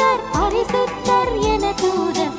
பரிசுத்தர் பரிசுத்தர் என தூதர்